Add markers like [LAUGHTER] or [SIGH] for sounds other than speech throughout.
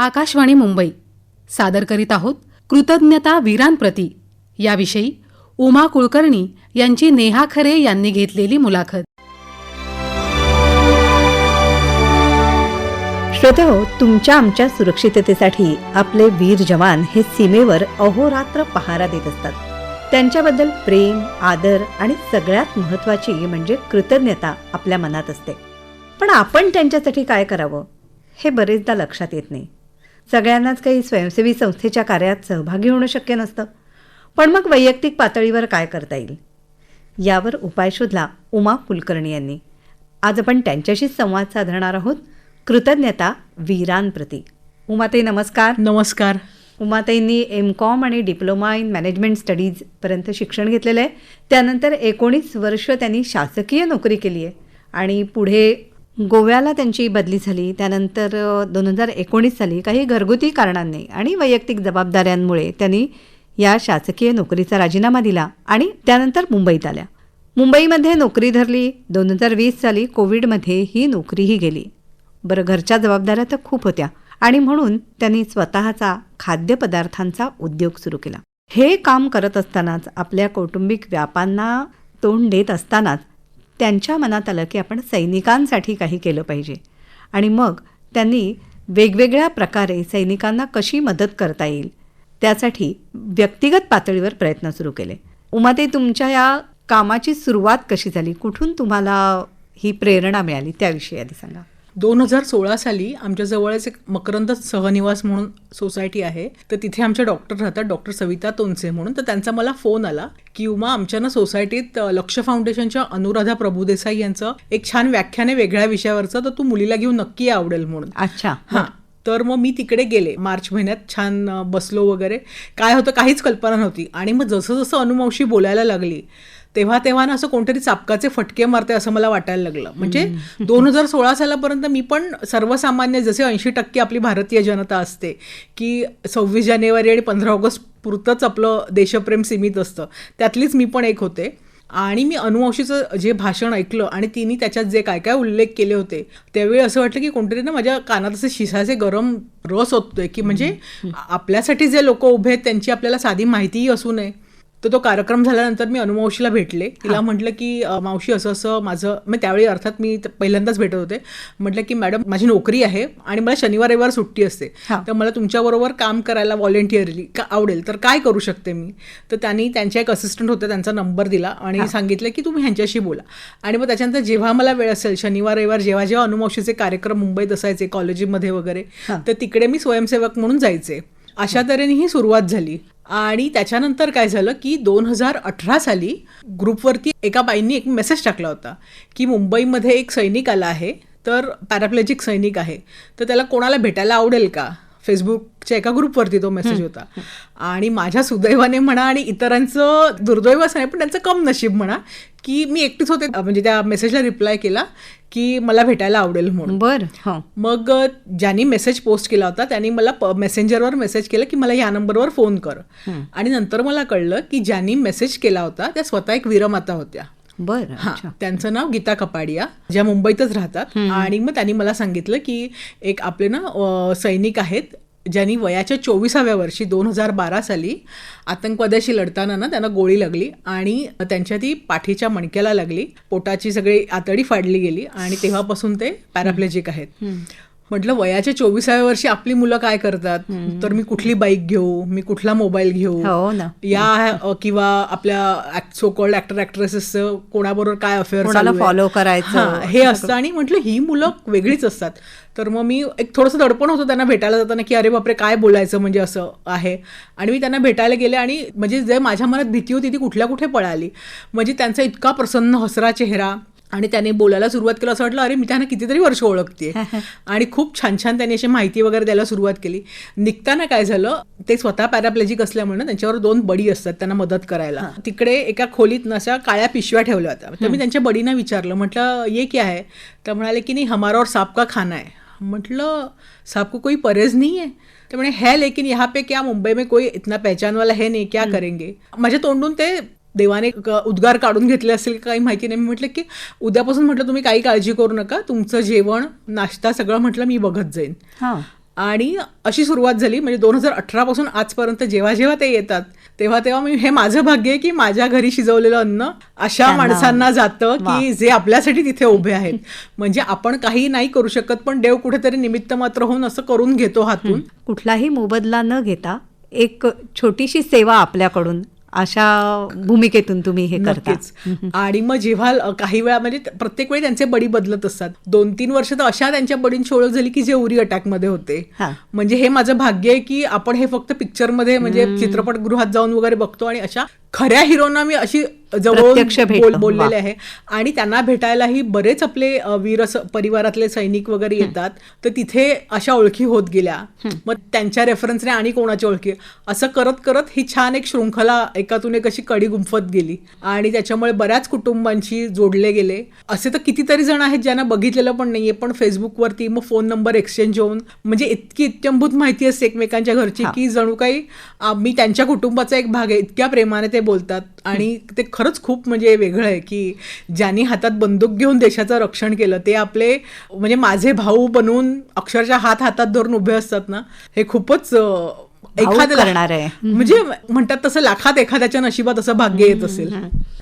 आकाशवाणी मुंबई. सादर करीत आहोत कृतज्ञता वीरांप्रती याविषयी उमा कुलकर्णी यांची नेहा खरे यांनी घेतलेली मुलाखत. श्रोते हो तुमच्या आमच्या सुरक्षिततेसाठी आपले वीर जवान हे सीमेवर अहोरात्र पहारा देत असतात. त्यांच्याबद्दल प्रेम आदर आणि सगळ्यात महत्त्वाची म्हणजे कृतज्ञता आपल्या मनात असते. पण आपण त्यांच्यासाठी काय करावं? हे बरेचदा लक्षात येत नाही. सगळ्यांनाच काही स्वयंसेवी संस्थेच्या कार्यात सहभागी होणं शक्य नसतं. पण मग वैयक्तिक पातळीवर काय करता येईल? यावर उपाय शोधला उमा कुलकर्णी यांनी. आज आपण त्यांच्याशीच संवाद साधणार आहोत. कृतज्ञता वीरांप्रती. उमाताई नमस्कार. नमस्कार. उमाताईंनी एम कॉम आणि डिप्लोमा इन मॅनेजमेंट स्टडीजपर्यंत शिक्षण घेतलेलं आहे. त्यानंतर एकोणीस वर्ष त्यांनी शासकीय नोकरी केली आहे. आणि पुढे गोव्याला त्यांची बदली झाली. त्यानंतर दोन हजार एकोणीस साली काही घरगुती कारणांनी आणि वैयक्तिक जबाबदाऱ्यांमुळे त्यांनी या शासकीय नोकरीचा राजीनामा दिला आणि त्यानंतर मुंबईत आल्या. मुंबईमध्ये नोकरी धरली. दोन हजार वीस साली कोविडमध्ये ही नोकरीही गेली. बरं घरच्या जबाबदाऱ्या तर खूप होत्या आणि म्हणून त्यांनी स्वतःचा खाद्यपदार्थांचा उद्योग सुरू केला. हे काम करत असतानाच आपल्या कौटुंबिक व्यापांना तोंड देत असतानाच त्यांच्या मनात आलं की आपण सैनिकांसाठी काही केलं पाहिजे. आणि मग त्यांनी वेगवेगळ्या प्रकारे सैनिकांना कशी मदत करता येईल त्यासाठी व्यक्तिगत पातळीवर प्रयत्न सुरू केले. उमाते तुमच्या या कामाची सुरुवात कशी झाली? कुठून तुम्हाला ही प्रेरणा मिळाली? त्याविषयी आधी सांगा. दोन हजार सोळा साली आमच्या जवळच एक मकरंद सहनिवास म्हणून सोसायटी आहे. तर तिथे आमचे डॉक्टर राहतात डॉक्टर सविता तोनसे म्हणून. तर त्यांचा मला फोन आला की उमा आमच्या ना सोसायटीत लक्ष फाउंडेशनच्या अनुराधा प्रभुदेसाई यांचं एक छान व्याख्यान आहे वेगळ्या विषयावरचं. तर तू मुलीला घेऊन नक्की आवडेल म्हणून. अच्छा. हां. तर मग मी तिकडे गेले. मार्च महिन्यात छान बसलो वगैरे. काय होतं? काहीच कल्पना नव्हती. आणि मग जसं जसं अनुमावशी बोलायला लागली तेव्हा तेव्हा ना असं कोणतरी चापकाचे फटके मारते असं मला वाटायला लागलं. म्हणजे [LAUGHS] दोन हजार सोळा सालापर्यंत मी पण सर्वसामान्य जसे ऐंशी टक्के आपली भारतीय जनता असते की सव्वीस जानेवारी आणि पंधरा ऑगस्ट पुरतंच आपलं देशप्रेम सीमित असतं. त्यातलीच मी पण एक होते. आणि मी अनुवंशीचं जे भाषण ऐकलं आणि तिने त्याच्यात जे काय काय उल्लेख केले होते त्यावेळी असं वाटलं की कोणतरी ना माझ्या कानात असे शिसाचे गरम रस होतोय की म्हणजे आपल्यासाठी जे लोक उभे आहेत त्यांची आपल्याला साधी माहितीही असू नये. तर तो कार्यक्रम झाल्यानंतर मी अनुमावशीला भेटले. तिला म्हटलं की मावशी असं असं माझं मग त्यावेळी अर्थात मी पहिल्यांदाच भेटत होते. म्हटलं की मॅडम माझी नोकरी आहे आणि मला शनिवार रविवार सुट्टी असते. तर मला तुमच्याबरोबर काम करायला व्हॉलेंटिअरली का आवडेल. तर काय करू शकते मी? तर त्यांनी त्यांच्या एक असिस्टंट होते त्यांचा नंबर दिला आणि सांगितलं की तुम्ही ह्यांच्याशी बोला. आणि मग त्याच्यानंतर जेव्हा मला वेळ असेल शनिवार रविवार जेव्हा जेव्हा अनुमावशीचे कार्यक्रम मुंबईत असायचे कॉलेजमध्ये वगैरे तर तिकडे मी स्वयंसेवक म्हणून जायचे. अशा तऱ्हेने ही सुरुवात झाली. आणि त्याच्यानंतर काय झालं की दोन हजार अठरा साली ग्रुपवरती एका बाईंनी एक मेसेज टाकला होता की मुंबईमध्ये एक सैनिक आला आहे तर पॅराप्लेजिक सैनिक आहे. तर त्याला कोणाला भेटायला आवडेल का? फेसबुकच्या एका ग्रुपवरती तो मेसेज होता. आणि माझ्या सुदैवाने म्हणा आणि इतरांचं दुर्दैव असं नाही पण त्यांचं कम नशीब म्हणा की मी एकटीच होते म्हणजे त्या मेसेजला रिप्लाय केला की मला भेटायला आवडेल म्हणून. बर हो. मग ज्यांनी मेसेज पोस्ट केला होता त्यांनी मला मेसेंजरवर मेसेज केला की मला या नंबरवर फोन कर. आणि नंतर मला कळलं की ज्यांनी मेसेज केला होता त्या स्वतः एक वीरमाता होत्या. बर हा त्यांचं नाव गीता कपाडिया ज्या मुंबईतच राहतात. आणि मग त्यांनी मला सांगितलं की एक आपले ना सैनिक आहेत ज्यांनी वयाच्या चोवीसाव्या वर्षी दोन हजार बारा साली आतंकवाद्याशी लढताना ना त्यांना गोळी लागली आणि त्यांच्या ती पाठीच्या मणक्याला लागली. पोटाची सगळी आतडी फाडली गेली आणि तेव्हापासून ते पॅराप्लेजिक आहेत. म्हटलं वयाच्या चोवीसाव्या वर्षी आपली मुलं काय करतात? तर मी कुठली बाईक घेऊ? मी कुठला मोबाईल घेऊ? हो ना. या किंवा आपल्या सो कॉल्ड ऍक्टर ऍक्ट्रेसेस कोणाबरोबर काय अफेअर follow करायचं, हे असतं. आणि म्हटलं ही मुलं वेगळीच असतात. तर मग मी एक थोडंसं दडपण होतं त्यांना भेटायला जाताना की अरे बापरे काय बोलायचं म्हणजे असं आहे. आणि मी त्यांना भेटायला गेले आणि म्हणजे जे माझ्या मनात भीती होती ती कुठल्या कुठे पळाली. म्हणजे त्यांचा इतका प्रसन्न हसरा चेहरा आणि त्याने बोलायला सुरुवात केलं असं वाटलं अरे मी त्यांना कितीतरी वर्ष ओळखते [LAUGHS] आणि खूप छान छान त्यांनी अशी माहिती वगैरे द्यायला सुरुवात केली. निघताना काय झालं ते स्वतः पॅराप्लेजिक असल्यामुळे ना त्यांच्यावर दोन बडी असतात त्यांना मदत करायला. तिकडे एका खोलीत ना अशा काळ्या पिशव्या ठेवल्या होत्या. तर मी त्यांच्या बडीना विचारलं म्हटलं ये क्या है? तर म्हणाले की नाही हमारा और सांप का खाना है. म्हटलं सांप को कोई परहेज नहीं है? तर म्हणे है लेकिन यहाँ पे क्या मुंबई में कोई इतना पहचान वाला है नहीं क्या करेंगे? माझ्या तोंडून ते देवाने उद्गार काढून घेतले असतील का काही माहिती नाही. मी म्हटलं की उद्यापासून म्हटलं तुम्ही काही काळजी करू नका. तुमचं जेवण नाश्ता सगळं म्हटलं मी बघत जाईन. आणि अशी सुरुवात झाली. म्हणजे दोन हजार अठरापासून आजपर्यंत जेव्हा जेव्हा ते येतात तेव्हा तेव्हा मी हे माझं भाग्य आहे की माझ्या घरी शिजवलेलं अन्न अशा माणसांना जातं. की जे आपल्यासाठी तिथे उभे आहेत. म्हणजे आपण काही नाही करू शकत पण देव कुठेतरी निमित्त मात्र होऊन असं करून घेतो हातून. कुठलाही मोबदला न घेता एक छोटीशी सेवा आपल्याकडून अशा भूमिकेतून तुम्ही हे करता. नक्कीच. आणि मग जेव्हा काही वेळा म्हणजे प्रत्येक वेळी त्यांचे बडी बदलत असतात. दोन तीन वर्ष तर अशा त्यांच्या बडींची ओळख झाली की जे उरी अटॅकमध्ये होते. म्हणजे हे माझं भाग्य आहे की आपण हे फक्त पिक्चरमध्ये म्हणजे चित्रपटगृहात जाऊन वगैरे बघतो आणि अशा खऱ्या हिरोना मी अशी. बोल- बोललेले. आहे. आणि त्यांना भेटायलाही बरेच आपले वीर परिवारातले सैनिक वगैरे येतात. तर तिथे अशा ओळखी होत गेल्या. मग त्यांच्या रेफरन्सने आणि कोणाची ओळखी? असं करत करत ही छान एक शृंखला एकातून एक अशी कडी गुंफत गेली. आणि त्याच्यामुळे बऱ्याच कुटुंबांशी जोडले गेले. असे तर कितीतरी जण आहेत ज्यांना बघितलेलं पण नाहीये पण फेसबुकवरती मग फोन नंबर एक्सचेंज होऊन म्हणजे इतकी इत्यंभूत माहिती असते एकमेकांच्या घरची. की जणू काही मी त्यांच्या कुटुंबाचा एक भाग आहे. इतक्या प्रेमाने ते बोलतात. आणि ते खरंच खूप म्हणजे वेगळं आहे की ज्यांनी हातात बंदूक घेऊन देशाचं रक्षण केलं ते आपले म्हणजे माझे भाऊ बनवून अक्षरशः हात हातात धरून उभे असतात ना. हे खूपच करणारं आहे. म्हणजे म्हणतात तसं लाखात एखाद्याच्या नशिबात असं भाग्य येत असेल.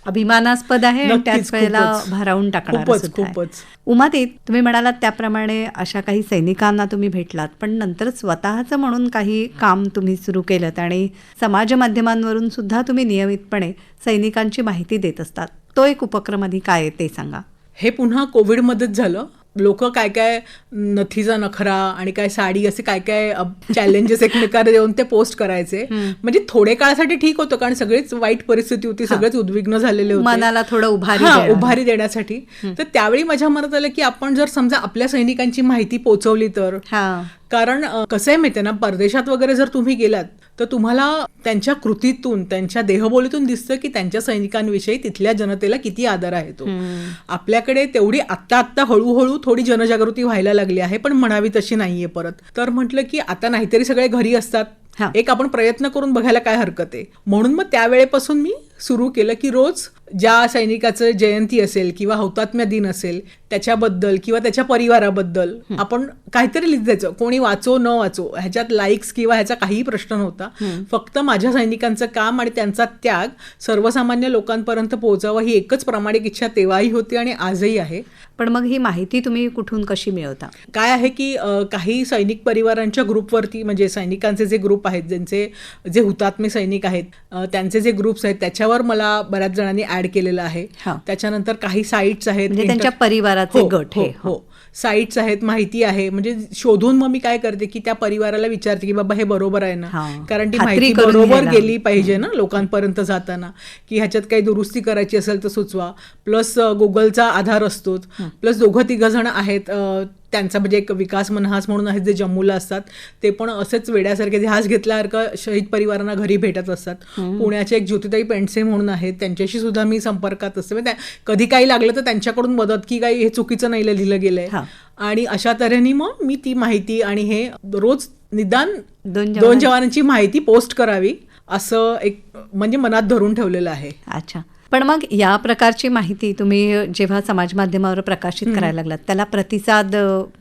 अभिमानास्पद आहे त्याच वेळेला. भारावून टाकणार खूपच, खूपच. उमाती तुम्ही म्हणालात त्याप्रमाणे अशा काही सैनिकांना तुम्ही भेटलात पण नंतर स्वतःचं म्हणून काही काम तुम्ही सुरू केलं आणि समाज माध्यमांवरून सुद्धा तुम्ही नियमितपणे सैनिकांची माहिती देत असतात. तो एक उपक्रम आधी काय ते सांगा. हे पुन्हा कोविडमध्येच झालं. लोक काय काय नथीचा नखरा आणि काय साडी असे काय काय चॅलेंजेस एकमेकांना देऊन ते पोस्ट करायचे. म्हणजे थोडे काळासाठी ठीक होतं कारण सगळीच वाईट परिस्थिती होती सगळेच उद्विग्न झालेले होते. मनाला थोडं उभारी. उभारी देण्यासाठी. तर त्यावेळी माझ्या मनात आलं की आपण जर समजा आपल्या सैनिकांची माहिती पोहोचवली तर. कारण कसं आहे माहितीये ना परदेशात वगैरे जर तुम्ही गेलात तर तुम्हाला त्यांच्या कृतीतून त्यांच्या देहबोलीतून दिसतं की त्यांच्या सैनिकांविषयी तिथल्या जनतेला किती आदर आहे तो. आपल्याकडे तेवढी आत्ता आत्ता हळूहळू थोडी जनजागृती व्हायला लागली आहे पण म्हणावी तशी नाहीये परत. तर म्हटलं की आता नाहीतरी सगळे घरी असतात. हा. एक आपण प्रयत्न करून बघायला काय हरकत आहे. म्हणून मग त्यावेळेपासून मी सुरू केलं की रोज ज्या सैनिकाचं जयंती असेल किंवा हौतात्म्य दिन असेल त्याच्याबद्दल किंवा त्याच्या परिवाराबद्दल आपण काहीतरी लिहित जायचं कोणी वाचो न वाचो ह्याच्यात लाईक्स किंवा ह्याचा काहीही प्रश्न नव्हता. फक्त माझ्या सैनिकांचं काम आणि त्यांचा त्याग सर्वसामान्य लोकांपर्यंत पोहोचावा ही एकच प्रामाणिक इच्छा तेव्हाही होती आणि आजही आहे. पण मग ही माहिती तुम्ही कुठून कशी मिळवता? काय आहे की काही सैनिक परिवारांच्या ग्रुपवरती म्हणजे सैनिकांचे जे ग्रुप आहेत ज्यांचे जे हुतात्मे सैनिक आहेत त्यांचे जे ग्रुप्स आहेत त्याच्यावर मला बऱ्याच जणांनी ऍड केलेलं आहे हा. त्याच्यानंतर काही साईट्स आहेत म्हणजे त्यांच्या परिवाराचे हो, गट हो, हे. साईट्स आहेत माहिती आहे. म्हणजे शोधून मग मी काय करते की त्या परिवाराला विचारते की बाबा हे बरोबर आहे ना. कारण ती माहिती बरोबर. गेली पाहिजे ना लोकांपर्यंत जाताना. की ह्याच्यात काही दुरुस्ती करायची असेल तर सुचवा. प्लस गुगलचा आधार असतोच प्लस दोघं तिघं जण आहेत त्यांचा म्हणजे एक विकास मनहास म्हणून आहेत जे जम्मूला असतात. ते पण असेच वेड्यासारखे ध्यास घेतल्यासारखं शहीद परिवारांना घरी भेटत असतात. पुण्याचे एक ज्योतिताई पेंडसे म्हणून आहेत. त्यांच्याशी सुद्धा मी संपर्कात असते. म्हणजे कधी काही लागलं तर त्यांच्याकडून मदत की काही हे चुकीचं नाही लिहिलं गेलंय. आणि अशा तऱ्हेने मग मी ती माहिती आणि हे रोज निदान दोन दोन जवान- जवानांची माहिती पोस्ट करावी असं एक म्हणजे मनात धरून ठेवलेलं आहे. अच्छा. पण मग या प्रकारची माहिती तुम्ही जेव्हा समाज माध्यमावर प्रकाशित करायला लागलात त्याला प्रतिसाद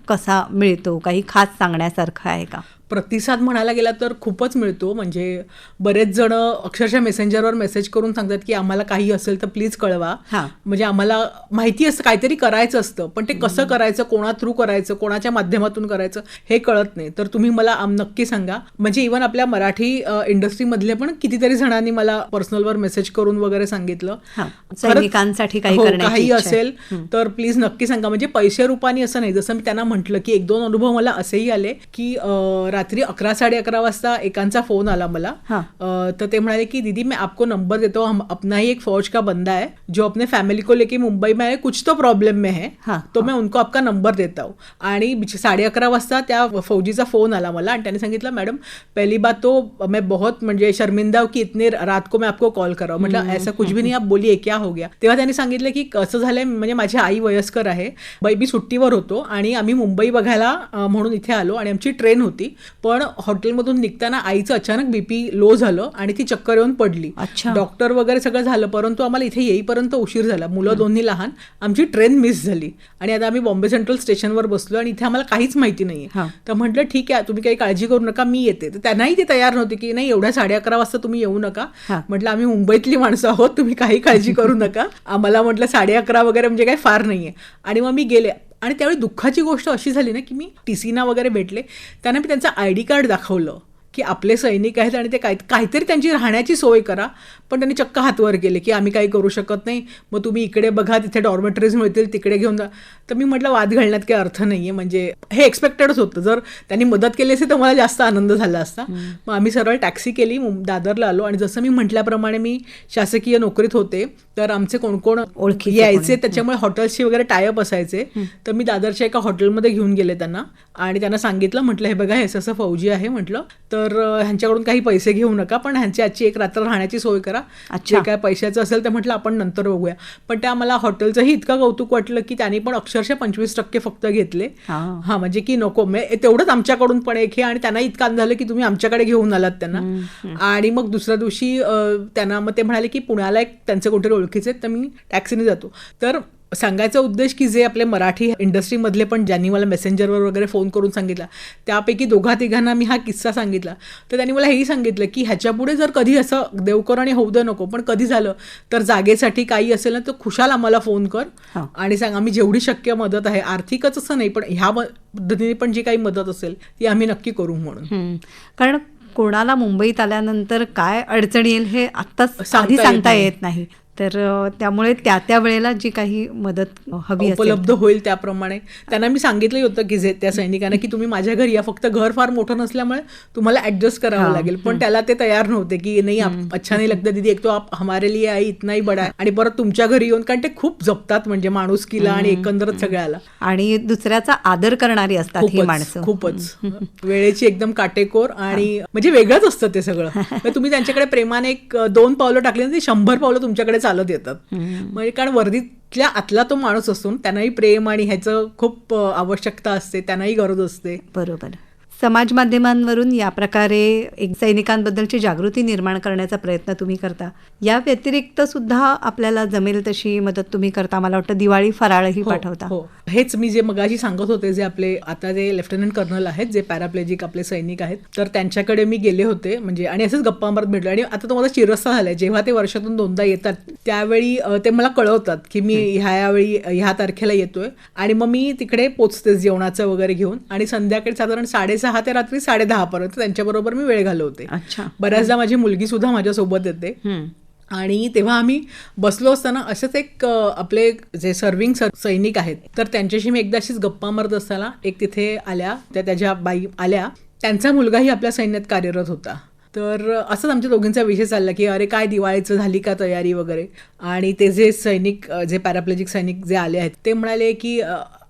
कसा मिळतो? काही खास सांगण्यासारखं आहे का? प्रतिसाद म्हणायला गेला तर खूपच मिळतो. म्हणजे बरेच जण अक्षरशः मेसेंजरवर मेसेज करून सांगतात की आम्हाला काही असेल तर प्लीज कळवा. म्हणजे आम्हाला माहिती असतं काहीतरी करायचं असतं. पण ते कसं करायचं कोणा थ्रू करायचं कोणाच्या माध्यमातून करायचं हे कळत नाही. तर तुम्ही मला आम- नक्की सांगा. म्हणजे इवन आपल्या मराठी इंडस्ट्रीमधले पण कितीतरी जणांनी मला पर्सनलवर मेसेज करून वगैरे सांगितलं. सैनिकांसाठी काही हो. असेल तर प्लीज नक्की सांगा. म्हणजे पैसे रुपानी असं नाही. जसं मी त्यांना म्हटलं की एक दोन अनुभव मला असेही आले की रात्री अकरा साडे अकरा वाजता एकांचा फोन आला मला. हा. तर ते म्हणाले की दीदी मैं आपको नंबर देता. हूँ हम अपना ही एक फौज का बंदा है जो अपने फैमिली को लेके मुंबई में है कुछ तो प्रॉब्लम में है हा, तो मैं उनको आपका नंबर देता हूँ. आणि साडे अकरा वाजता त्या फौजीचा फोन आला मला आणि त्याने सांगितलं मॅडम पहली बात तो मैं बहुत म्हणजे शर्मिंदा की इतने रात को मैं आपको कॉल कर रहा हूं म्हटलं ऐसा कुछ भी नहीं आप बोलिए क्या हो गया? तेव्हा त्यांनी सांगितलं की कसं झालंय म्हणजे माझी आई वयस्कर आहे मी सुट्टीवर होतो आणि आम्ही मुंबई बघायला म्हणून इथे आलो आणि आमची ट्रेन होती पण हॉटेलमधून निघताना आईचं अचानक बीपी लो झालं आणि ती चक्कर येऊन पडली. अच्छा. डॉक्टर वगैरे सगळं झालं परंतु आम्हाला इथे येईपर्यंत उशीर झाला. मुलं दोन्ही लहान. आमची ट्रेन मिस झाली. आणि आता आम्ही बॉम्बे सेंट्रल स्टेशनवर बसलो आणि इथे आम्हाला काहीच माहिती नाहीये. हा. तर म्हटलं ठीक आहे तुम्ही काही काळजी करू नका मी येते. तर त्यांनाही ते तयार नव्हते की नाही एवढ्या साडे अकरा वाजता तुम्ही येऊ नका. म्हटलं आम्ही मुंबईतली माणसं आहोत तुम्ही काही काळजी करू [LAUGHS] नका. आम्हाला म्हटलं साडे अकरा वगैरे म्हणजे काही फार नाहीये. आणि मग मी गेले. आणि त्यावेळी दुःखाची गोष्ट अशी झाली ना की मी टी सीना वगैरे भेटले त्यांना मी त्यांचं आय डी कार्ड दाखवलं. की आपले सैनिक आहेत आणि ते काय काहीतरी त्यांची राहण्याची सोय करा. पण त्यांनी चक्क हातवर केले की आम्ही काही करू शकत नाही. मग तुम्ही इकडे बघा तिथे डॉर्मेटरीज मिळतील तिकडे घेऊन जा. तर मी म्हटलं वाद घालण्यात काही अर्थ नाही आहे म्हणजे हे एक्सपेक्टेडच होतं. जर त्यांनी मदत केली असती तर मला जास्त आनंद झाला असता. मग आम्ही सरळ टॅक्सी केली दादरला आलो. आणि जसं मी म्हटल्याप्रमाणे मी शासकीय नोकरीत होते तर आमचे कोण कोण ओळखीचे यायचे. त्याच्यामुळे हॉटेल्सची वगैरे टायअप असायचे. तर मी दादरच्या एका हॉटेलमध्ये घेऊन गेले त्यांना. आणि त्यांना सांगितलं म्हटलं हे बघा हे असं फौजी आहे म्हटलं. तर अं, ह्यांच्याकडून काही पैसे घेऊ नका पण ह्यांची आजची एक रात्र राहण्याची सोय करा. जे काय पैशाचं असेल तर म्हटलं आपण नंतर बघूया. पण त्या मला हॉटेलचंही इतकं कौतुक वाटलं की त्यांनी पण अक्षरशः पंचवीस टक्के फक्त घेतले. हा. म्हणजे की नको. तेवढंच आमच्याकडून पण एक हे आणि त्यांना इतकं झालं की तुम्ही आमच्याकडे घेऊन आलात त्यांना. आणि मग दुसऱ्या दिवशी त्यांना मग ते म्हणाले की पुण्याला एक त्यांचे कुठे ओळखीचे तर मी टॅक्सीने जातो. तर सांगायचा उद्देश की जे आपले मराठी इंडस्ट्रीमधले पण ज्यांनी मला मेसेंजरवर वगैरे फोन करून सांगितला त्यापैकी दोघा तिघांना मी हा किस्सा सांगितला तर त्यांनी मला हेही सांगितलं की ह्याच्यापुढे जर कधी असं देवकर आणि होऊ दे नको पण कधी झालं तर जागेसाठी काही असेल ना तर खुशाल आम्हाला फोन कर. आणि सांग आम्ही जेवढी शक्य मदत आहे आर्थिकच असं नाही पण ह्या पद्धतीने पण जी काही मदत असेल ती आम्ही नक्की करू म्हणून. कारण कोणाला मुंबईत आल्यानंतर काय अडचण येईल हे आत्ताच येत सांगता. येत नाही तर त्यामुळे त्या त्या वेळेला जी काही मदत हवी उपलब्ध होईल त्याप्रमाणे. त्यांना मी सांगितलं होतं की जे त्या सैनिकांना की तुम्ही माझ्या घरी या फक्त घर फार मोठं नसल्यामुळे तुम्हाला ऍडजस्ट करावं लागेल. पण त्याला ते तयार नव्हते की नाही आप- अच्छा नाही लगता दीदी एक तो आप हमारे लिए आई इतना ही बडा आणि परत तुमच्या घरी येऊन कारण ते खूप जपतात म्हणजे माणुसकीला आणि एकंदरच सगळ्याला. आणि दुसऱ्याचा आदर करणारी असतात ही माणसं. खूपच. वेळेची एकदम काटेकोर आणि म्हणजे वेगळंच असतं ते सगळं. [LAUGHS] तुम्ही त्यांच्याकडे प्रेमाने एक दोन पावलं टाकली ती शंभर पावलं तुमच्याकडे चालत येतात. म्हणजे कारण वर्दीतल्या आतला तो माणूस असून त्यांनाही प्रेम आणि ह्याचं खूप आवश्यकता असते त्यांनाही गरज असते. बरोबर. समाज माध्यमांवरून या प्रकारे एक सैनिकांबद्दलची जागृती निर्माण करण्याचा प्रयत्न तुम्ही करता. या व्यतिरिक्त सुद्धा आपल्याला जमेल तशी मदत तुम्ही करता. मला वाटतं दिवाळी फराळही हो, पाठवता. हो. हेच मी जे मगाशी सांगत होते जे आपले आता जे लेफ्टनंट कर्नल आहेत जे पॅराप्लेजिक आपले सैनिक आहेत तर त्यांच्याकडे मी गेले होते. म्हणजे आणि असंच गप्पा मारत भेटलो. आणि आता तो माझा चिरस्ता झालाय. जेव्हा ते वर्षातून दोनदा येतात त्यावेळी ते मला कळवतात की मी ह्या यावेळी ह्या तारखेला येतोय. आणि मग मी तिकडे पोचते जेवणाचं वगैरे घेऊन. आणि संध्याकाळी साधारण साडेसहा ते रात्री साडेदहा पर्यंत त्यांच्याबरोबर मी वेळ घालवते. अच्छा. बऱ्याचदा माझी मुलगी सुद्धा माझ्या सोबत येते. आणि तेव्हा आम्ही बसलो असताना असेच एक आपले जे सर्विंग सैनिक आहेत तर त्यांच्याशी मी एकदा अशीच गप्पा मारत असताना एक तिथे आल्या त्या त्याच्या बाई आल्या. त्यांचा मुलगाही आपल्या सैन्यात कार्यरत होता. तर असंच आमच्या दोघींचा विषय चालला की अरे काय दिवाळीचं झाली का तयारी वगैरे? आणि ते जे सैनिक जे पॅराप्लेजिक सैनिक जे आले आहेत ते म्हणाले की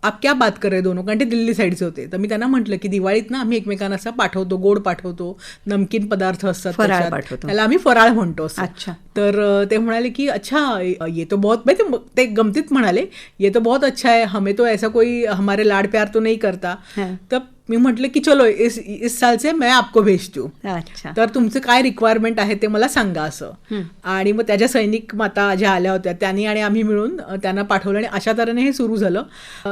आप क्या बात कर रहे दोनों कारण ते दिल्ली साईडचे होते तर मी त्यांना म्हटलं की दिवाळीत ना आम्ही एकमेकांना असं पाठवतो गोड पाठवतो नमकीन पदार्थ असतात. त्याला आम्ही फराळ म्हणतो असं. अच्छा. तर ते म्हणाले की अच्छा ये तो बहुत म्हणजे ते- गमतीत म्हणाले ये तो बहुत अच्छा है हमें तो ऐसा कोई हमारे लाड प्यार तो नहीं करता हाँ. तर मी म्हटलं की चलो इस इस साल से मैं आपको भेजती हूँ. अच्छा. तर तुमचं काय रिक्वायरमेंट आहे ते मला सांगा असं. आणि मग त्याच्या सैनिक माता ज्या आल्या होत्या त्यांनी आणि आम्ही मिळून त्यांना पाठवलं आणि अशा तऱ्हेने हे सुरू झालं.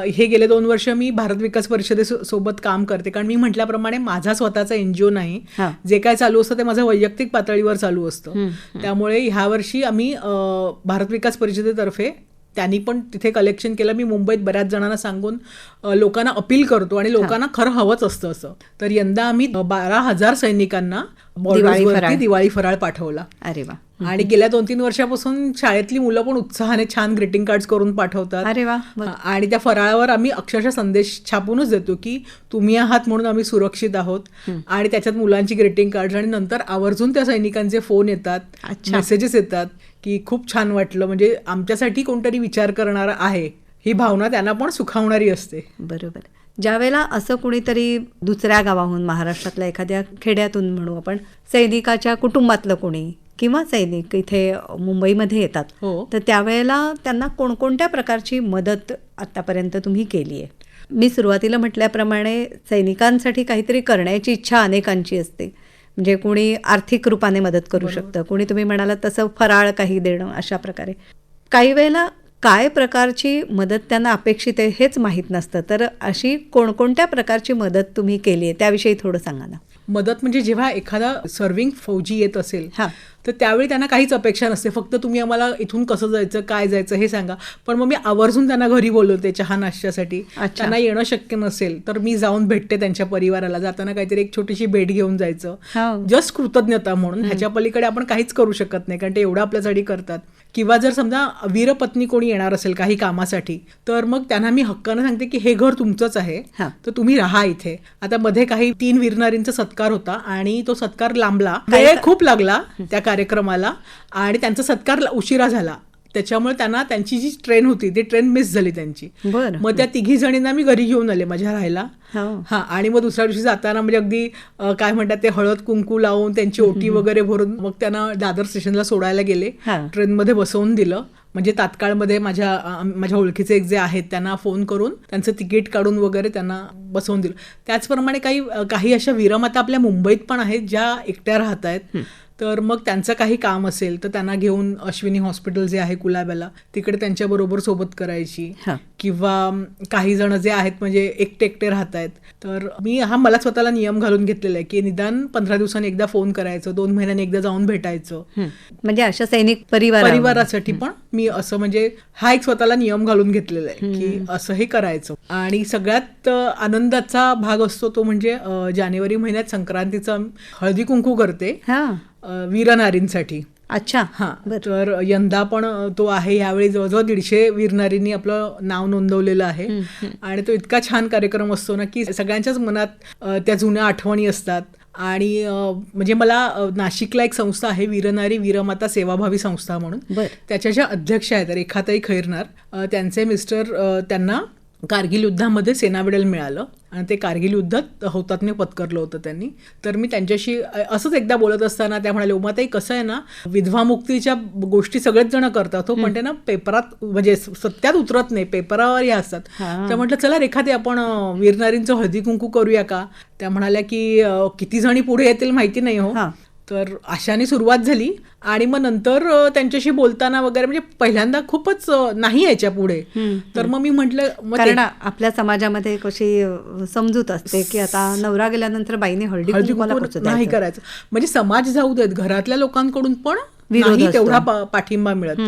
हे गेले दोन वर्ष मी भारत विकास परिषदेसोबत काम करते. कारण मी म्हटल्याप्रमाणे माझा स्वतःचा एनजीओ नाही. जे काय चालू असतं ते माझं वैयक्तिक पातळीवर चालू असतं. त्यामुळे ह्या वर्षी आम्ही भारत विकास परिषदेतर्फे त्यांनी पण तिथे कलेक्शन केलं. मी मुंबईत बऱ्याच जणांना सांगून लोकांना अपील करतो आणि लोकांना खरं हवंच असतं असं. तर यंदा आम्ही बारा हजार सैनिकांना दिवाळी. दिवाळी फराळ पाठवला. अरे वा. आणि गेल्या दोन तीन वर्षापासून शाळेतली मुलं पण उत्साहाने छान ग्रीटिंग कार्ड्स करून पाठवतात. अरे वा आणि त्या फराळावर आम्ही अक्षरशः संदेश छापूनच देतो की तुम्ही आहात म्हणून आम्ही सुरक्षित आहोत. आणि त्याच्यात मुलांची ग्रीटिंग कार्ड आणि नंतर आवर्जून त्या सैनिकांचे फोन येतात. मेसेजेस येतात. की खूप छान वाटलं. म्हणजे आमच्यासाठी कोणतरी विचार करणार आहे ही भावना त्यांना पण सुखावणारी असते. बरोबर. ज्यावेळेला असं कुणीतरी दुसऱ्या गावाहून महाराष्ट्रातल्या एखाद्या खेड्यातून म्हणू आपण सैनिकाच्या कुटुंबातलं कोणी किंवा सैनिक इथे मुंबईमध्ये येतात हो. तर त्यावेळेला त्यांना कोणकोणत्या प्रकारची मदत आतापर्यंत तुम्ही केली आहे? मी सुरुवातीला म्हटल्याप्रमाणे सैनिकांसाठी काहीतरी करण्याची इच्छा अनेकांची असते. म्हणजे कोणी आर्थिक रूपाने मदत करू शकतं. कोणी तुम्ही म्हणालात तसं फराळ काही देणं अशा प्रकारे. काही वेळेला काय प्रकारची मदत त्यांना अपेक्षित आहे हेच माहीत नसतं. तर अशी कोणकोणत्या प्रकारची मदत तुम्ही केली आहे त्याविषयी थोडं सांगा ना. मदत म्हणजे जेव्हा एखादा सर्विंग फौजी येत असेल हां. तर त्यावेळी त्यांना काहीच अपेक्षा नसते. फक्त तुम्ही आम्हाला इथून कसं जायचं काय जायचं हे सांगा. पण मग मी आवर्जून त्यांना घरी बोलवते चहा नाश्त्यासाठी. त्यांना येणं शक्य नसेल तर मी जाऊन भेटते त्यांच्या परिवाराला. जाताना काहीतरी एक छोटीशी भेट घेऊन जायचं. हो. जस्ट कृतज्ञता म्हणून. ह्याच्या पलीकडे आपण काहीच करू शकत नाही कारण ते एवढं आपल्यासाठी करतात. किंवा जर समजा वीरपत्नी कोणी येणार असेल काही कामासाठी तर मग त्यांना मी हक्कानं सांगते की हे घर तुमचंच आहे. तर तुम्ही राहा इथे. आता मध्ये काही तीन वीरनारींचा सत्कार होता आणि तो सत्कार लांबला. वेळ खूप लागला त्या कार्यक्रमाला आणि त्यांचा सत्कार उशिरा झाला. त्याच्यामुळे त्यांना त्यांची जी ट्रेन होती ती ट्रेन मिस झाली त्यांची. मग त्या तिघी जणींना मी घरी घेऊन आले माझ्या राहायला. हो. आणि मग दुसऱ्या दिवशी जाताना म्हणजे अगदी काय म्हणतात ते हळद कुंकू लावून त्यांची ओटी वगैरे भरून मग त्यांना दादर स्टेशनला सोडायला गेले. ट्रेनमध्ये बसवून दिलं. म्हणजे तात्काळमध्ये माझ्या माझ्या ओळखीचे एक जे आहेत त्यांना फोन करून त्यांचं तिकीट काढून वगैरे त्यांना बसवून दिलं. त्याचप्रमाणे काही काही अशा वीरमाता आपल्या मुंबईत पण आहेत ज्या एकट्या राहत आहेत तर मग त्यांचं काही काम असेल तर त्यांना घेऊन अश्विनी हॉस्पिटल जे आहे कुलाब्याला तिकडे त्यांच्याबरोबर सोबत करायची. किंवा काही जण जे आहेत म्हणजे एकटे एकटे राहत आहेत तर मी हा मला स्वतःला नियम घालून घेतलेला आहे की निदान पंधरा दिवसांनी एकदा फोन करायचं दोन महिन्यांनी एकदा जाऊन भेटायचं. म्हणजे अशा सैनिक परिवार परिवारासाठी पण मी असं म्हणजे हा एक स्वतःला नियम घालून घेतलेला आहे की असं हे करायचं. आणि सगळ्यात आनंदाचा भाग असतो तो म्हणजे जानेवारी महिन्यात संक्रांतीचा हळदी कुंकू करते. वीरनारींसाठी. अच्छा. हा तर यंदा पण तो आहे यावेळी जवळजवळ दीडशे वीरनारींनी आपलं नाव नोंदवलेलं आहे. आणि तो इतका छान कार्यक्रम असतो ना की सगळ्यांच्याच मनात त्या जुन्या आठवणी असतात. आणि म्हणजे मला नाशिकला एक संस्था आहे वीरनारी वीरमाता सेवाभावी संस्था म्हणून. त्याच्या ज्या अध्यक्ष आहेत रेखाताई खैरनार त्यांचे मिस्टर त्यांना कारगिल युद्धामध्ये सेना मेडल मिळालं आणि ते कारगिल युद्धात हुतात्म्य पत्करलं होतं त्यांनी. तर मी त्यांच्याशी असंच एकदा बोलत असताना त्या म्हणाले उमाताई कसं आहे ना विधवा मुक्तीच्या गोष्टी सगळेच जण करतात हो पण ते ना पेपरात म्हणजे सत्यात उतरत नाही पेपरावर या असतात. तर म्हटलं चला रेखा ते आपण वीरनारींचं हळदी कुंकू करूया का? त्या म्हणाल्या की किती जणी पुढे येतील माहिती नाही हो. हा. तर अशाने सुरुवात झाली. आणि मग नंतर त्यांच्याशी बोलताना वगैरे म्हणजे पहिल्यांदा खूपच नाही यायच्या पुढे. तर मग मी म्हटलं आपल्या समाजामध्ये कशी समजूत असते की आता नवरा गेल्यानंतर बाईने हळदी नाही. करायचं. म्हणजे समाज जाऊ देत घरातल्या लोकांकडून पण नाही. तेवढा पाठिंबा मिळत.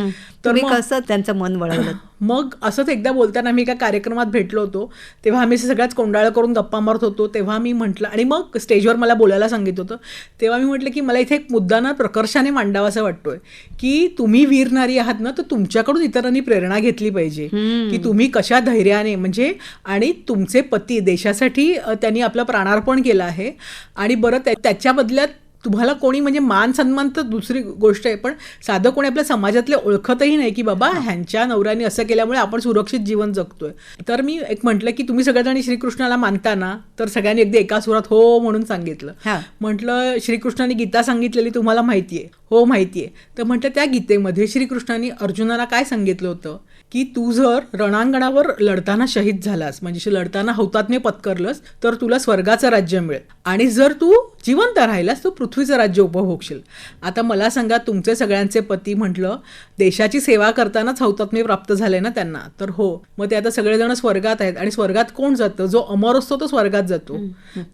तर कसं त्यांचं मन वळवलं? मग असंच एकदा बोलताना मी एका कार्यक्रमात भेटलो होतो. तेव्हा आम्ही सगळ्याच कोंडाळ करून गप्पा मारत होतो. तेव्हा मी म्हटलं आणि मग स्टेजवर मला बोलायला सांगितलं होतं. तेव्हा मी म्हटलं की मला इथे एक मुद्दा ना प्रकर्षाने मांडावा असं वाटतोय की तुम्ही वीर नारी आहात ना तर तुमच्याकडून इतरांनी प्रेरणा घेतली पाहिजे. की तुम्ही कशा धैर्याने म्हणजे आणि तुमचे पती देशासाठी त्यांनी आपलं प्राणार्पण केलं आहे. आणि बरं त्या- त्याच्या बदल्यात तुम्हाला कोणी म्हणजे मान सन्मान तर दुसरी गोष्ट आहे पण साधं कोणी आपल्या समाजातले ओळखतही नाही की बाबा ह्यांच्या नवऱ्याने असं केल्यामुळे आपण सुरक्षित जीवन जगतोय. तर मी एक म्हटलं की तुम्ही सगळ्याजणी श्रीकृष्णाला मानता ना तर सगळ्यांनी अगदी एका सुरात हो म्हणून सांगितलं. हा. म्हटलं श्रीकृष्णाने गीता सांगितलेली तुम्हाला माहितीये हो माहितीये. तर म्हटलं त्या गीतेमध्ये श्रीकृष्णाने अर्जुनाला काय सांगितलं होतं? की तू जर रणांगणावर लढताना शहीद झालास म्हणजे लढताना हौतात्म्य पत्करलंस तर तुला स्वर्गाचं राज्य मिळेल. आणि जर तू जिवंत राहिलास तर पृथ्वीचं राज्य उपभोगशील आता मला सांगा तुमचे सगळ्यांचे पती म्हटलं देशाची सेवा करतानाच हौतात्म्य प्राप्त झाले ना त्यांना? तर हो मग ते आता सगळेजण स्वर्गात आहेत. आणि स्वर्गात कोण जातं? जो अमर असतो तो स्वर्गात जातो.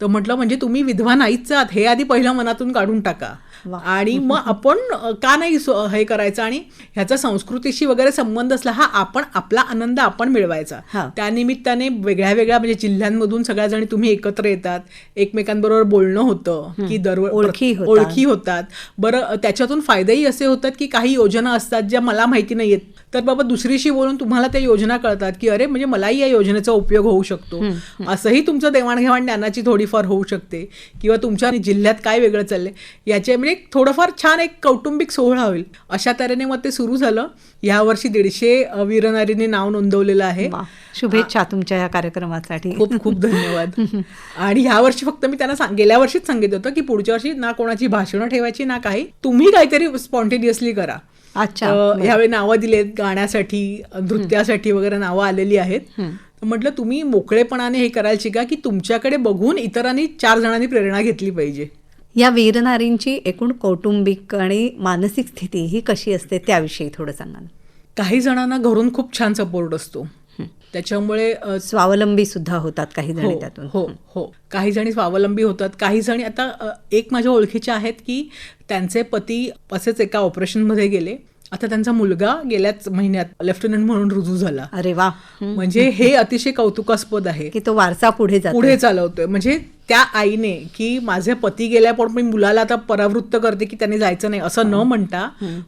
तर म्हटलं म्हणजे तुम्ही विधवा नाहीच आहात. हे आधी पहिल्या मनातून काढून टाका. आणि मग आपण का नाही हे करायचं? आणि ह्याचा संस्कृतीशी वगैरे संबंध असला हा आपण आपला आनंद आपण मिळवायचा. त्यानिमित्ताने वेगळ्या वेगळ्या म्हणजे जिल्ह्यांमधून सगळ्या जणी तुम्ही एकत्र येतात. एकमेकांबरोबर बोलणं होतं की दर ओळखी. ओळखी होतात. बरं त्याच्यातून फायदेही असे होतात की काही योजना असतात ज्या मला माहिती नाहीयेत? तर बाबा दुसरीशी बोलून तुम्हाला त्या योजना कळतात की अरे म्हणजे मलाही या योजनेचा उपयोग होऊ शकतो. असंही तुमचं देवाणघेवाण ज्ञानाची थोडीफार होऊ शकते. किंवा तुमच्या जिल्ह्यात काय वेगळं चाललंय याचे म्हणजे थोडंफार छान एक कौटुंबिक सोहळा होईल. अशा तऱ्हेने मग ते सुरू झालं. यावर्षी दीडशे वीरनारींनी नाव नोंदवलेलं आहे. शुभेच्छा तुमच्या या कार्यक्रमासाठी. खूप खूप धन्यवाद. [LAUGHS] आणि ह्या वर्षी फक्त मी त्यांना गेल्या वर्षीच सांगितलं होतं की पुढच्या वर्षी ना कोणाची भाषणं ठेवायची ना काही. तुम्ही काहीतरी स्पॉन्टेनियसली करा. अच्छा ह्यावेळी नावं दिलेत गाण्यासाठी नृत्यासाठी वगैरे नावं आलेली आहेत. म्हटलं तुम्ही मोकळेपणाने हे करायला शिका की तुमच्याकडे बघून इतरांनी चार जणांनी प्रेरणा घेतली पाहिजे. या वीरनारींची एकूण कौटुंबिक आणि मानसिक स्थिती ही कशी असते त्याविषयी थोडं सांगा काही जणांना घरून खूप छान सपोर्ट असतो. त्याच्यामुळे स्वावलंबी सुद्धा होतात काही जणी हो त्यातून. हो हो. काही जणी स्वावलंबी होतात काही जणी आता एक माझ्या ओळखीच्या आहेत की त्यांचे पती असेच एका ऑपरेशनमध्ये गेले. आता त्यांचा मुलगा गेल्याच महिन्यात लेफ्टनंट म्हणून रुजू झाला. अरे वा. म्हणजे हे अतिशय कौतुकास्पद आहे. की तो वारसा पुढे जातो पुढे चालवतोय. म्हणजे त्या आईने की माझे पती गेल्या पण मी मुलाला आता परावृत्त करते की त्याने जायचं नाही असं न म्हणता.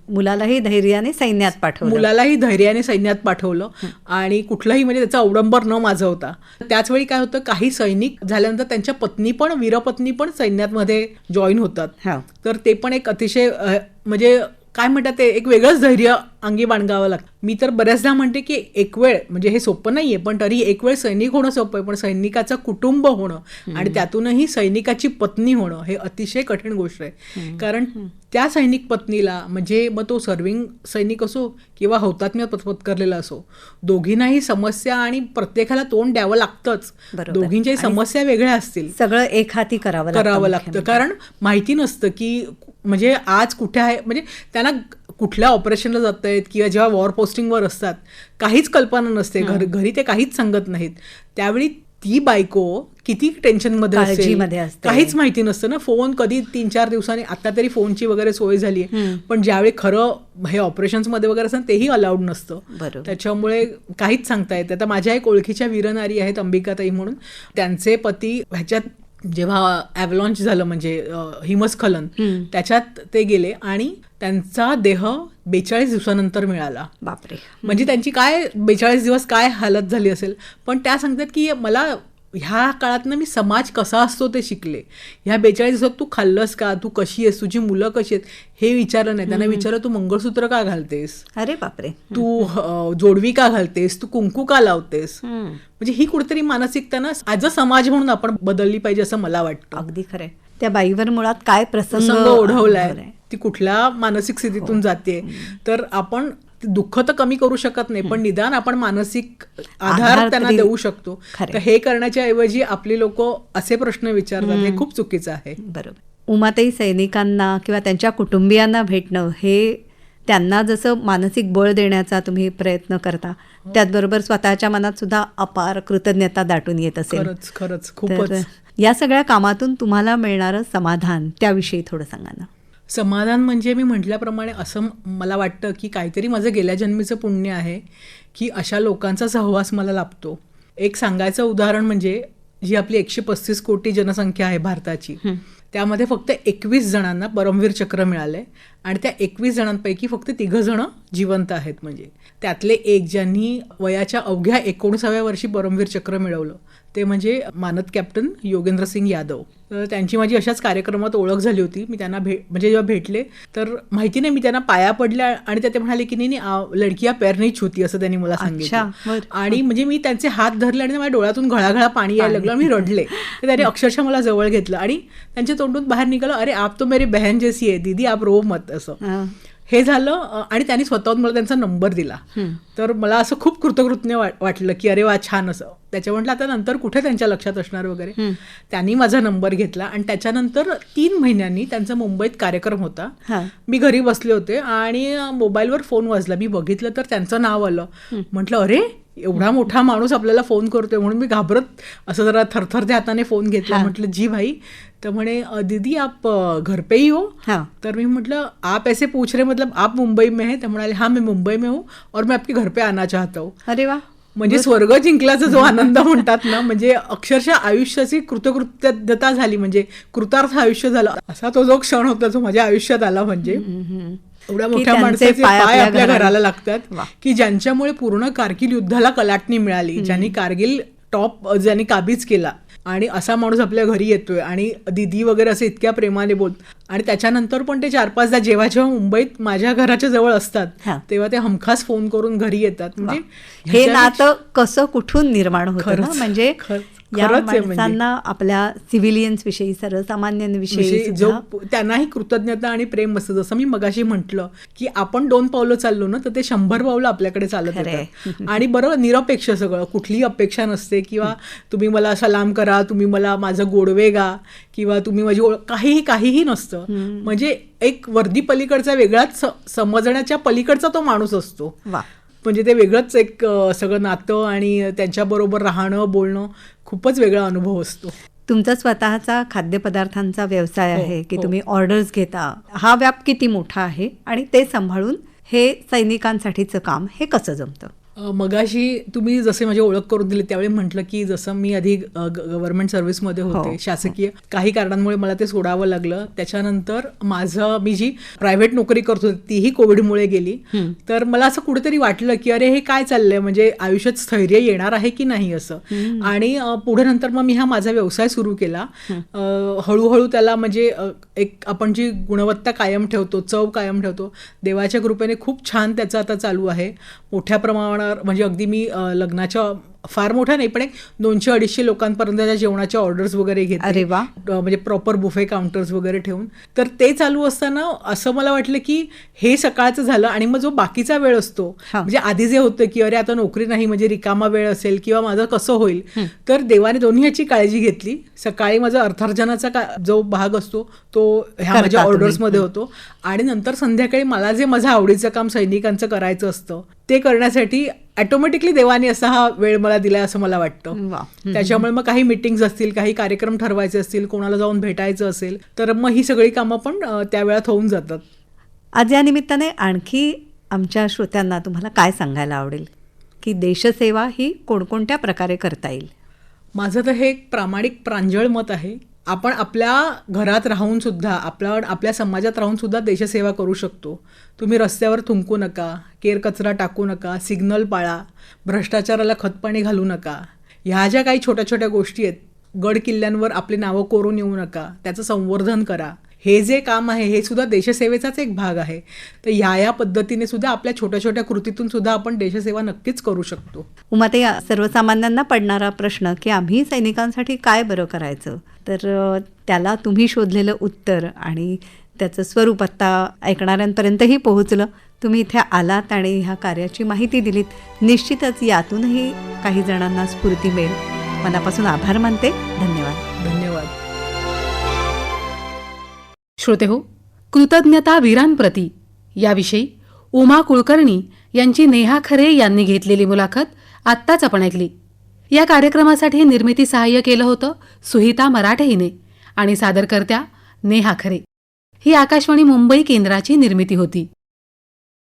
मुलालाही धैर्याने सैन्यात पाठवलं. मुलालाही धैर्याने सैन्यात पाठवलं. आणि कुठलाही म्हणजे त्याचा अवडंबर न माजवता त्याच वेळी काय होतं काही सैनिक झाल्यानंतर त्यांच्या पत्नी पण वीरपत्नी पण सैन्यात मध्ये जॉईन होतात. हा. तर ते पण एक अतिशय म्हणजे काय म्हणतात ते? एक वेगळंच धैर्य अंगी बाणगावं लागतं मी तर बऱ्याचदा म्हणते की एक वेळ म्हणजे हे सोपं नाहीये पण तरी एक वेळ सैनिक होणं सोपं आहे पण सैनिकाचं कुटुंब होणं आणि त्यातूनही सैनिकाची पत्नी होणं हे अतिशय कठीण गोष्ट आहे. कारण त्या सैनिक पत्नीला म्हणजे मग तो सर्विंग सैनिक असो किंवा हौतात्म्य पत- पत्करलेला असो दोघींनाही समस्या आणि प्रत्येकाला तोंड द्यावं लागतंच. दोघींच्याही समस्या वेगळ्या असतील. सगळं एक हाती करावं करावं लागतं कारण माहिती नसतं की म्हणजे आज कुठे आहे म्हणजे त्यांना कुठल्या ऑपरेशनला जात आहेत किंवा जेव्हा वॉर पोस्टिंगवर असतात काहीच कल्पना नसते. घर घरी ते काहीच सांगत नाहीत. त्यावेळी ती बायको किती टेन्शनमध्ये असेल? असते. काहीच माहिती नसतं ना. फोन कधी तीन चार दिवसांनी आता तरी फोनची वगैरे सोय झाली आहे. पण ज्यावेळी खरं हे ऑपरेशन्समध्ये वगैरे असतं तेही अलाउड नसतं. त्याच्यामुळे काहीच सांगता येत आता माझ्या एक ओळखीच्या वीरनारी आहेत अंबिकाताई म्हणून. त्यांचे पती ह्याच्यात जेव्हा ॲव्हलॉन्च झालं म्हणजे हिमस्खलन त्याच्यात ते गेले आणि त्यांचा देह बेचाळीस दिवसानंतर मिळाला. बापरे. म्हणजे त्यांची काय बेचाळीस दिवस काय हालत झाली असेल पण त्या सांगतात की मला ह्या काळात ना मी समाज कसा असतो ते शिकले. ह्या बेचाळीस दिवसात तू खाल्लंस का? तू कशी आहेस? तुझी मुलं कशी आहेत? हे विचारलं नाही. त्यांना विचारलं तू मंगळसूत्र का घालतेस? अरे बापरे. तू जोडवी का घालतेस? तू कुंकू का लावतेस? हं. म्हणजे ही कुठेतरी मानसिकता ना ॲज अ समाज म्हणून आपण बदलली पाहिजे असं मला वाटतं. अगदी खरंय. त्या बाईवर मुळात काय प्रसंग ओढवलाय. ती कुठल्या मानसिक स्थितीतून जाते तर आपण दुःख तर कमी करू शकत नाही पण निदान आपण मानसिक आधार त्यांना देऊ शकतो. तर हे करण्याच्या ऐवजी आपली लोक असे प्रश्न विचारतात हे खूप चुकीचं आहे. बरोबर. उमाताई सैनिकांना किंवा त्यांच्या कुटुंबियांना भेटणं हे त्यांना जसं मानसिक बळ देण्याचा तुम्ही प्रयत्न करता त्याचबरोबर स्वतःच्या मनात सुद्धा अपार कृतज्ञता दाटून येत असेल. खरंच खरंच खूपच. या सगळ्या कामातून तुम्हाला मिळणारं समाधान त्याविषयी थोडं सांगा ना. समाधान म्हणजे मी म्हटल्याप्रमाणे असं मला वाटतं की काहीतरी माझं गेल्या जन्मीचं पुण्य आहे की अशा लोकांचा सहवास मला लाभतो. एक सांगायचं उदाहरण म्हणजे जी आपली एकशे पस्तीस कोटी जनसंख्या आहे भारताची त्यामध्ये फक्त एकवीस जणांना परमवीर चक्र मिळालंय. आणि त्या एकवीस जणांपैकी फक्त तिघं जण जिवंत आहेत म्हणजे. त्यातले एक ज्यांनी वयाच्या अवघ्या एकोणीसाव्या वर्षी परमवीर चक्र मिळवलं ते म्हणजे मानद कॅप्टन योगेंद्र सिंग यादव. तर त्यांची माझी अशाच कार्यक्रमात ओळख झाली होती. मी त्यांना भेट म्हणजे जेव्हा भेटले तर माहिती नाही मी त्यांना पाया पडल्या आणि त्या ते म्हणाले की नाही नाही लडकी या पैर नाही छुती असं त्यांनी मला सांगितलं. आणि म्हणजे मी त्यांचे हात धरले आणि माझ्या डोळ्यातून घळाघळा पाणी यायला लागलं मी रडले. तर त्यांनी अक्षरशः मला जवळ घेतलं आणि त्यांच्या तोंडून बाहेर निघालं अरे आप तो मेरी बहन जैसी आहे दीदी आप रो मत. असं. हं. झालं आणि त्यांनी स्वतःहून मला त्यांचा नंबर दिला. तर मला असं खूप कृतकृत्य वाट- वाटलं की अरे वा छान असं. त्याच्या म्हटलं आता नंतर कुठे त्यांच्या लक्षात असणार वगैरे? त्यांनी माझा नंबर घेतला आणि त्याच्यानंतर तीन महिन्यांनी त्यांचा मुंबईत कार्यक्रम होता. मी घरी बसले होते आणि मोबाईलवर फोन वाजला. मी बघितलं तर त्यांचं नाव आलं. म्हटलं अरे एवढा मोठा माणूस आपल्याला फोन करतोय म्हणून मी घाबरत असं जरा थरथरत्या हाताने फोन घेतला. म्हटलं जी भाई. तर म्हणे "अ, दीदी आप घर पे ही हो. हा. तर मी म्हटलं आप ऐसे पूछ रहे मतलब आप मुंबई में है? तर म्हणाले हाँ मैं मुंबई में हूँ और मैं आपके घर पे आना चाहता हूँ. अरे वा म्हणजे स्वर्ग जिंकल्याचा जो [LAUGHS] आनंद म्हणतात ना म्हणजे अक्षरशः आयुष्याची कृतकृत्यता झाली म्हणजे कृतार्थ आयुष्य झालं. असा तो जो क्षण होता जो माझ्या आयुष्यात आला म्हणजे. एवढ्या मोठ्या माणसाचे पाय आपल्या घराला- लागतात. की ज्यांच्यामुळे पूर्ण कारगिल युद्धाला कलाटणी मिळाली ज्यांनी कारगिल टॉप ज्यांनी काबीज केला. आणि असा माणूस आपल्या घरी येतोय आणि दिदी वगैरे असं इतक्या प्रेमाने बोल आणि त्याच्यानंतर पण ते चार पाचदा जेव्हा जेव्हा मुंबईत माझ्या घराच्या जवळ असतात. तेव्हा ते हमखास फोन करून घरी येतात. म्हणजे हे नातं कसं कुठून निर्माण होतं म्हणजे. या म्हणजे. माणसांना आपल्या सिव्हिलियन्स विषयी सर्वसामान्यांविषयी विषयी जो त्यांनाही कृतज्ञता आणि प्रेम असतं. जसं मी मगाशी म्हटलं की आपण दोन पावलं चाललो ना तर ते शंभर पावलं आपल्याकडे चालत आणि बरोबर निरपेक्ष सगळं. कुठलीही अपेक्षा नसते किंवा तुम्ही मला सलाम करा तुम्ही मला माझं गोडवे गा किंवा तुम्ही माझी ओळख काहीही काहीही नसतं. म्हणजे एक वर्दी पलीकडचा वेगळाच समजण्याच्या पलीकडचा तो माणूस असतो. वा. म्हणजे ते वेगळंच एक सगळं नातं आणि त्यांच्याबरोबर राहणं बोलणं खूपच वेगळा अनुभव असतो. तुमचा स्वतःचा खाद्यपदार्थांचा व्यवसाय हो, आहे की हो. तुम्ही ऑर्डर्स घेता. हा व्याप किती मोठा आहे आणि ते सांभाळून हे सैनिकांसाठीचं काम हे कसं जमतं? मगाशी तुम्ही जसे माझी ओळख करून दिली त्यावेळी म्हटलं की जसं मी आधी गव्हर्नमेंट सर्व्हिसमध्ये हो. होते शासकीय काही कारणांमुळे मला ते सोडावं लागलं. त्याच्यानंतर माझं मी जी प्रायव्हेट नोकरी करत होती तीही कोविडमुळे गेली. तर मला असं कुठेतरी वाटलं की अरे हे काय चाललंय? म्हणजे आयुष्यात स्थैर्य येणार आहे की नाही असं? आणि पुढे नंतर मग मी हा माझा व्यवसाय सुरू केला. हळूहळू त्याला म्हणजे एक आपण जी गुणवत्ता कायम ठेवतो चव कायम ठेवतो देवाच्या कृपेने खूप छान त्याचं आता चालू आहे. मोठ्या प्रमाणावर म्हणजे अगदी मी लग्नाच्या फार मोठ्या नाही पण एक दोनशे अडीचशे लोकांपर्यंत त्या जेवणाच्या ऑर्डर्स वगैरे घेते. अरे वा. म्हणजे प्रॉपर बुफे काउंटर्स वगैरे ठेवून. तर ते चालू असताना असं मला वाटलं की हे सकाळचं झालं आणि मग जो बाकीचा वेळ असतो. म्हणजे आधी जे होतं की अरे आता नोकरी नाही म्हणजे रिकामा वेळ असेल किंवा माझं कसं होईल तर देवाने दोन्ही ह्याची काळजी घेतली. सकाळी माझा अर्थार्जनाचा जो भाग असतो तो ह्या माझ्या. ऑर्डर्समध्ये होतो. आणि नंतर संध्याकाळी मला जे माझं आवडीचं काम सैनिकांचं करायचं असतं ते करण्यासाठी ऑटोमॅटिकली देवाने असा हा वेळ मला दिलाय असं मला वाटतं. त्याच्यामुळे मग काही मिटिंग्स असतील काही कार्यक्रम ठरवायचे असतील कोणाला जाऊन भेटायचं असेल तर मग ही सगळी कामं पण त्या वेळात होऊन जातात. आज या निमित्ताने आणखी आमच्या श्रोत्यांना तुम्हाला काय सांगायला आवडेल? की देशसेवा ही कोणकोणत्या प्रकारे करता येईल? माझं तर हे एक प्रामाणिक प्रांजळ मत आहे. आपण आपल्या घरात राहून सुद्धा आपल्या आपल्या समाजात राहून सुद्धा देशसेवा करू शकतो. तुम्ही रस्त्यावर थुंकू नका केर कचरा टाकू नका सिग्नल पाळा भ्रष्टाचाराला खतपाणी घालू नका. ह्या ज्या काही छोट्या छोट्या गोष्टी आहेत गड किल्ल्यांवर आपली नावं कोरून येऊ नका त्याचं संवर्धन करा. हे जे काम आहे हे सुद्धा देशसेवेचाच एक भाग आहे. तर ह्या या पद्धतीने सुद्धा आपल्या छोट्या छोट्या कृतीतून सुद्धा आपण देशसेवा नक्कीच करू शकतो. उमाते सर्वसामान्यांना पडणारा प्रश्न की आम्ही सैनिकांसाठी काय बरं करायचं? तर त्याला तुम्ही शोधलेलं उत्तर आणि त्याचं स्वरूप आत्ता ऐकणाऱ्यांपर्यंतही पोहोचलं. तुम्ही इथे आलात आणि ह्या कार्याची माहिती दिलीत. निश्चितच यातूनही काही जणांना स्फूर्ती मिळेल. मनापासून आभार मानते. धन्यवाद. धन्यवाद. श्रोते हो कृतज्ञता वीरांप्रती. याविषयी उमा कुलकर्णी यांची नेहा खरे यांनी घेतलेली मुलाखत आत्ताच आपण ऐकली. या कार्यक्रमासाठी निर्मिती सहाय्य केलं होतं सुहिता मराठे हिने आणि सादरकर्त्या नेहा खरे. ही आकाशवाणी मुंबई केंद्राची निर्मिती होती.